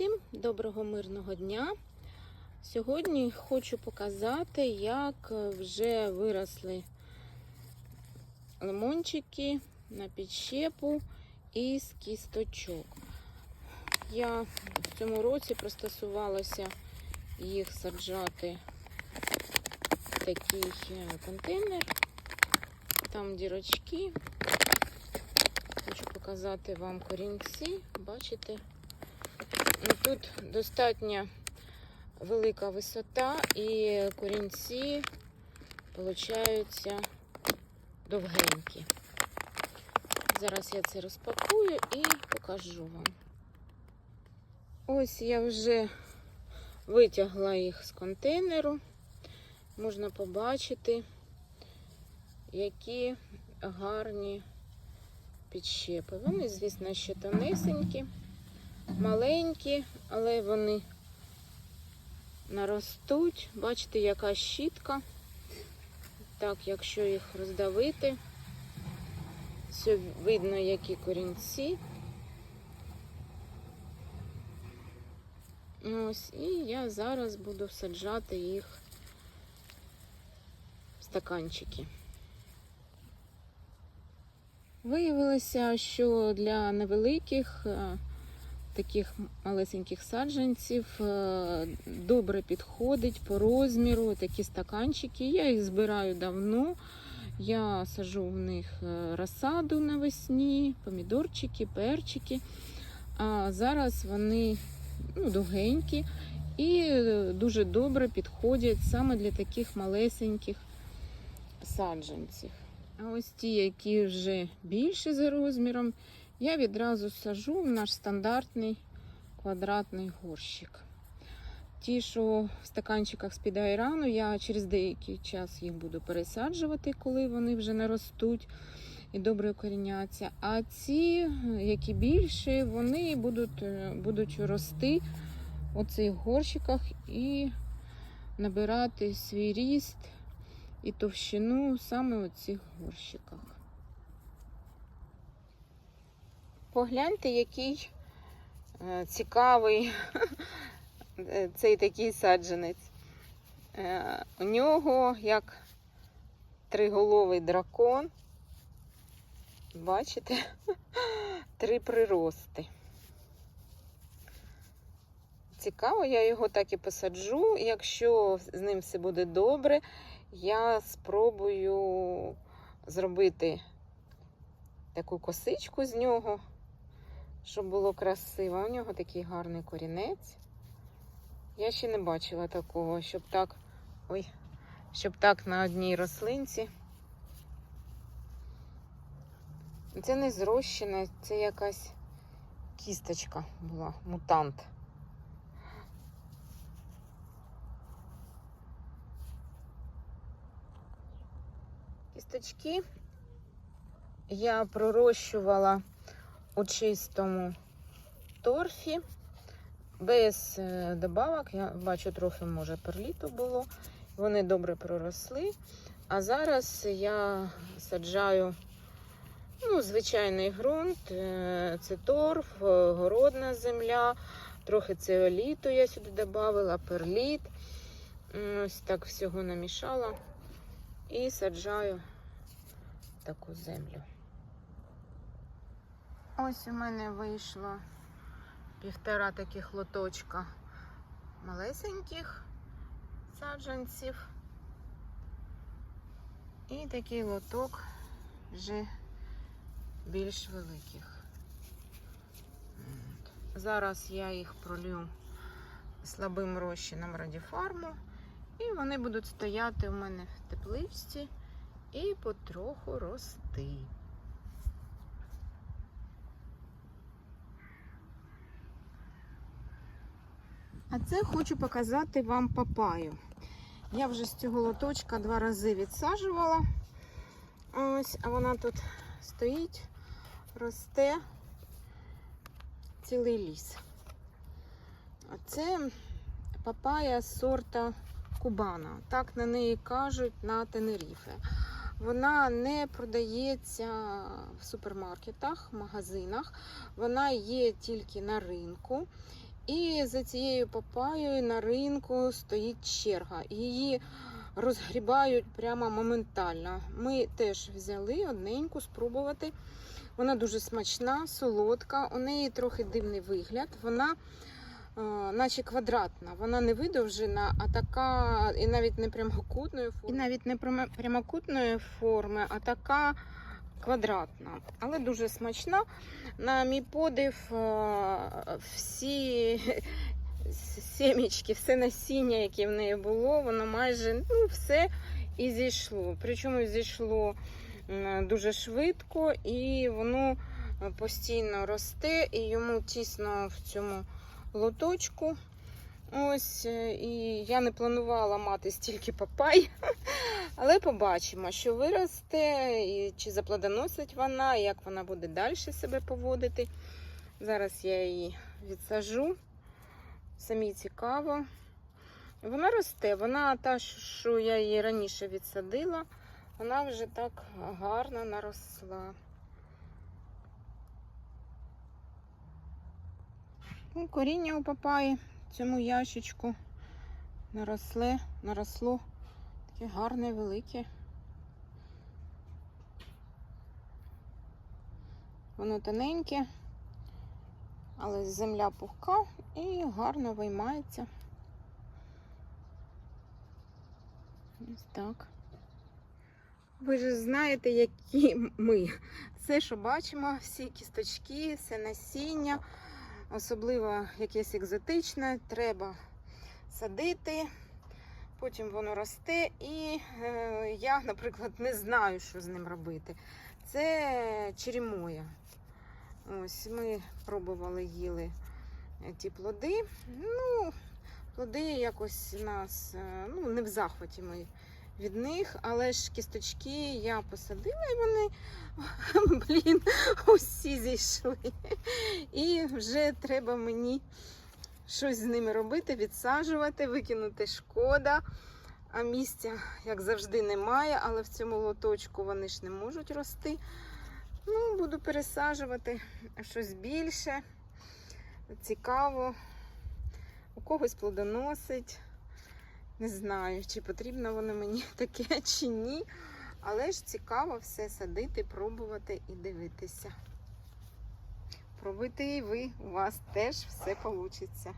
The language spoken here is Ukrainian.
Всім доброго мирного дня. Сьогодні хочу показати, як вже виросли лимончики на підщепу із кісточок. Я в цьому році пристосувалася їх саджати в такий е, контейнер. Там дірочки. Хочу показати вам корінці. Бачите? Тут достатньо велика висота і корінці получаються довгенькі. Зараз я це розпакую і покажу вам. Ось я вже витягла їх з контейнеру. Можна побачити, які гарні підщепи. Вони, звісно, ще тонесенькі, маленькі, але вони наростуть. Бачите, яка щітка. Так, якщо їх роздавити, все видно, які корінці. Ось, і я зараз буду всаджати їх в стаканчики. Виявилося, що для невеликих е, таких малесеньких саджанців е, добре підходить по розміру такі стаканчики. Я їх збираю давно. Я сажу в них е, розсаду навесні, помідорчики, перчики. А зараз вони ну, довгенькі і дуже добре підходять саме для таких малесеньких саджанців. А ось ті, які вже більші за розміром, я відразу сажу в наш стандартний квадратний горщик. Ті, що в стаканчиках з-під айрану, я через деякий час їх буду пересаджувати, коли вони вже наростуть і добре укоріняться. А ці, які більші, вони будуть, е, будуть рости у цих горщиках і набирати свій ріст і товщину саме у цих горщиках. Погляньте, який е, цікавий цей такий саджанець. Е, у нього як триголовий дракон. Бачите? Три прирости. Цікаво, я його так і посаджу. Якщо з ним все буде добре, я спробую зробити таку косичку з нього, щоб було красиво. У нього такий гарний корінець. Я ще не бачила такого, щоб так, ой, щоб так на одній рослинці. Це не зрощена, це якась кісточка була, мутант. Кісточки я пророщувала у чистому торфі, без е, добавок. Я бачу, трохи, може, перліту було. Вони добре проросли. А зараз я саджаю ну, звичайний ґрунт, е, це торф, е, городна земля, трохи цеоліту я сюди додавала, перліт. Ось так всього намішала і саджаю таку землю. Ось у мене вийшло півтора таких лоточка малесеньких саджанців. І такий лоток вже більш великих. Зараз я їх пролю слабим розчином радіфарму, і вони будуть стояти у мене в тепличці і потроху рости. А це хочу показати вам папаю. Я вже з цього лоточка два рази відсаджувала. Ось, а вона тут стоїть, росте цілий ліс. А це папая сорта Кубана. Так на неї кажуть на Тенеріфе. Вона не продається в супермаркетах, магазинах. Вона є тільки на ринку. І за цією папаєю на ринку стоїть черга. Її розгрібають прямо моментально. Ми теж взяли одненьку спробувати. Вона дуже смачна, солодка, у неї трохи дивний вигляд. Вона е, наче квадратна, вона не видовжена, а така, і навіть не прямокутної форми, і навіть не прямокутної форми, а така квадратна, але дуже смачна. На мій подив, е, всі сімечки, все насіння, яке в неї було, воно майже ну, все і зійшло. Причому зійшло дуже швидко, і воно постійно росте, і йому тісно в цьому лоточку. Ось, е, і я не планувала мати стільки папай, але побачимо, що виросте, і чи заплодоносить вона, як вона буде далі себе поводити. Зараз я її відсажу. Самі цікаво. Вона росте, вона та, що я її раніше відсадила, вона вже так гарно наросла. Ну, коріння у папаї цьому ящичку наросле, наросло таке гарне, велике. Воно тоненьке, але земля пухка і гарно виймається. Ось так. Ви ж знаєте, які ми. Все, що бачимо, всі кісточки, все насіння, особливо якесь екзотичне, треба садити, потім воно росте, і е, я, наприклад, не знаю, що з ним робити. Це черемоя. Ось ми пробували їли е, ті плоди. Ну, плоди якось нас е, ну, не в захваті ми від них, але ж кісточки я посадила, і вони, блін, усі зійшли. І вже треба мені щось з ними робити, відсаджувати, викинути шкода. А місця, як завжди, немає, але в цьому лоточку вони ж не можуть рости. Ну, буду пересаджувати щось більше. Цікаво. У когось плодоносить. Не знаю, чи потрібно воно мені таке, чи ні. Але ж цікаво все садити, пробувати і дивитися. Пробуйте і ви, у вас теж все вийде.